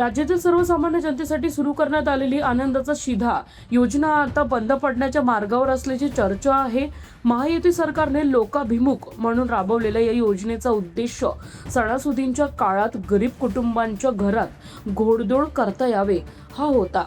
राज्यातील सर्वसामान्य जनतेसाठी सुरू करण्यात आलेली आनंदाचा शिधा योजना आता बंद पडण्याच्या मार्गावर असल्याची चर्चा आहे. महायुती सरकारने लोकाभिमुख म्हणून राबवलेल्या या योजनेचा उद्देश सणासुदींच्या काळात गरीब कुटुंबांच्या घरात घोडदोड करता यावे हा होता.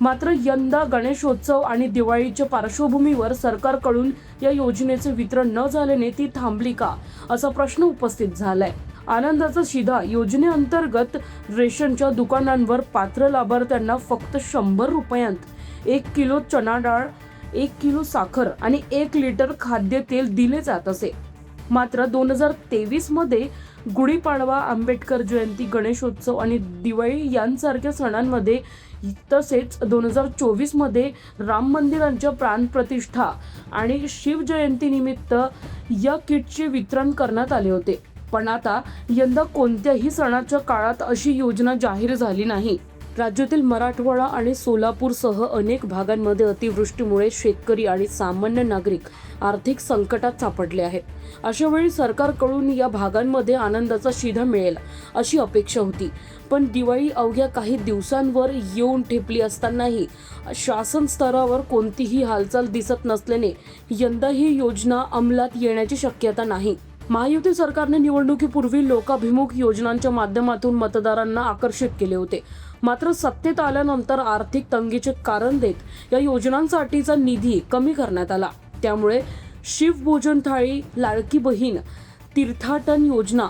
मात्र यंदा गणेशोत्सव आणि दिवाळीच्या पार्श्वभूमीवर सरकारकडून या योजनेचे वितरण न झाल्याने ती थांबली का असा प्रश्न उपस्थित झालाय. आनंदाचा शिधा योजनेअंतर्गत रेशनच्या दुकानांवर पात्र लाभार्थ्यांना फक्त शंभर रुपयांत एक किलो चणा डाळ एक किलो साखर आणि एक लिटर खाद्यतेल दिले जात असे. मात्र दोन हजार तेवीसमध्ये गुढीपाडवा आंबेडकर जयंती गणेशोत्सव आणि दिवाळी यांसारख्या सणांमध्ये तसेच दोन हजार चोवीसमध्ये राम मंदिरांच्या प्राणप्रतिष्ठा आणि शिवजयंतीनिमित्त या किटचे वितरण करण्यात आले होते. पण आता यंदा कोणत्याही सणाच्या काळात अशी योजना जाहीर झाली नाही. राज्यातील मराठवाडा आणि सोलापूरसह अनेक भागांमध्ये अतिवृष्टीमुळे शेतकरी आणि सामान्य नागरिक आर्थिक संकटात सापडले आहेत. अशा वेळी सरकारकडून या भागांमध्ये आनंदाचा शिधा मिळेल अशी अपेक्षा होती. पण दिवाळी अवघ्या काही दिवसांवर येऊन ठेपली असतानाही शासन स्तरावर कोणतीही हालचाल दिसत नसल्याने यंदा ही योजना अंमलात येण्याची शक्यता नाही. महायुती सरकारने निवडणुकीपूर्वी लोकाभिमुख योजनांच्या माध्यमातून मतदारांना आकर्षित केले होते. मात्र सत्तेत आल्यानंतर आर्थिक तंगीचे कारण देत या योजनांसाठीचा निधी कमी करण्यात आला. त्यामुळे शिवभोजन थाळी लाडकी बहीण तीर्थाटन योजना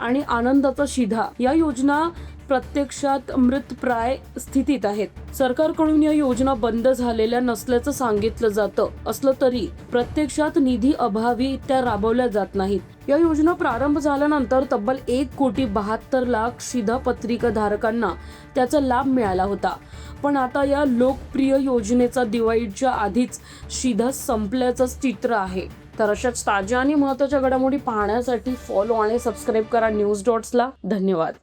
आणि आनंदाचा शिधा या योजना प्रत्यक्षात मृतप्राय स्थितीत आहेत. सरकारकडून या योजना बंद झालेल्या नसल्याचं सांगितलं जातं. असलं तरी प्रत्यक्षात निधी अभावी त्या राबवल्या जात नाहीत. या योजना प्रारंभ झाल्यानंतर तब्बल एक कोटी बहात्तर लाख शिधापत्रिका धारकांना त्याचा लाभ मिळाला होता. पण आता या लोकप्रिय योजनेचा दिवाळीच्या आधीच शिधा संपल्याचंच चित्र आहे. तर अशाच ताज्या आणि महत्त्वाच्या घडामोडी पाहण्यासाठी फॉलो आणि सबस्क्राईब करा न्यूज डॉट्सला धन्यवाद.